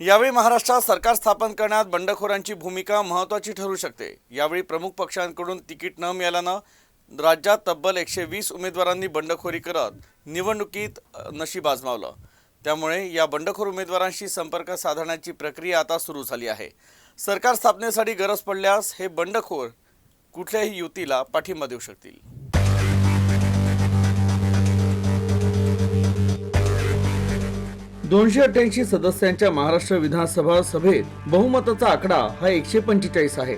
यावेळी महाराष्ट्रात सरकार स्थापन करण्यात बंडखोरांची भूमिका महत्त्वाची ठरू शकते. यावेळी प्रमुख पक्षांकडून तिकीट न मिळाल्यानं राज्यात तब्बल एकशे वीस उमेदवारांनी बंडखोरी करत निवडणुकीत नशीब आजमावलं. त्यामुळे या बंडखोर उमेदवारांशी संपर्क साधण्याची प्रक्रिया आता सुरू झाली आहे. सरकार स्थापनेसाठी गरज पडल्यास हे बंडखोर कुठल्याही युतीला पाठिंबा देऊ शकतील. दोनशे अठ्ठ्याऐंशी सदस्यांच्या महाराष्ट्र विधानसभा सभेत बहुमताचा आकडा हा एकशे पंचेचाळीस आहे.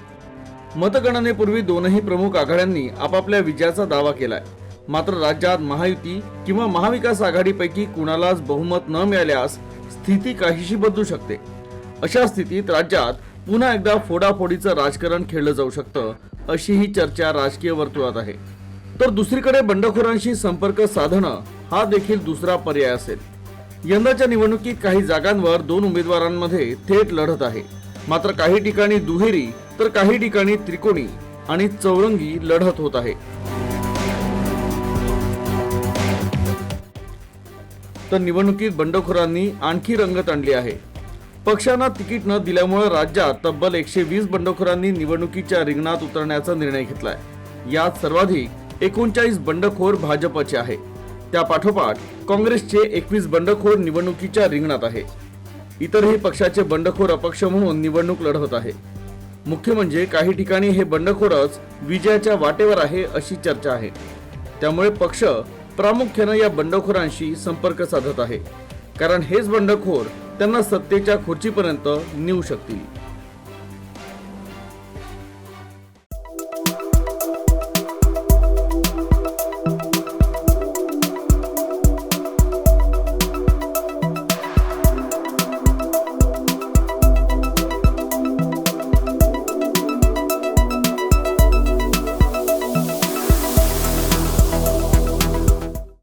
मतगणनेपूर्वी दोनही प्रमुख आघाड्यांनी आपापल्या विजयाचा दावा केलाय. मात्र राज्यात महायुती किंवा महाविकास आघाडीपैकी कुणालाच बहुमत न मिळाल्यास स्थिती काहीशी बदलू शकते. अशा स्थितीत राज्यात पुन्हा एकदा फोडाफोडीचं राजकारण खेळलं जाऊ शकतं अशी ही चर्चा राजकीय वर्तुळात आहे. तर दुसरीकडे बंडखोरांशी संपर्क साधणं हा देखील दुसरा पर्याय असेल. यंदाच्या निवडणुकीत काही जागांवर दोन उमेदवारांमध्ये थेट लढत आहे. मात्र काही ठिकाणी दुहेरी तर काही ठिकाणी त्रिकोणी आणि चौरंगी लढत होत आहे. तर निवडणुकीत बंडखोरांनी आणखी रंगत आणली आहे. पक्षांना तिकीट न दिल्यामुळे राज्यात तब्बल एकशे वीस बंडखोरांनी निवडणुकीच्या रिंगणात उतरण्याचा निर्णय घेतलाय. यात सर्वाधिक एकोणचाळीस बंडखोर भाजपचे आहे. त्या पाठोपाठ काँग्रेसचे एकवीस बंडखोर निवडणुकीच्या रिंगणात आहे. इतरही पक्षाचे बंडखोर अपक्ष म्हणून निवडणूक लढवत आहे. मुख्य म्हणजे काही ठिकाणी हे बंडखोरच विजयाच्या वाटेवर आहे अशी चर्चा आहे. त्यामुळे पक्ष प्रामुख्यानं या बंडखोरांशी संपर्क साधत आहे. कारण हेच बंडखोर त्यांना सत्तेच्या खुर्चीपर्यंत नेऊ शकतील.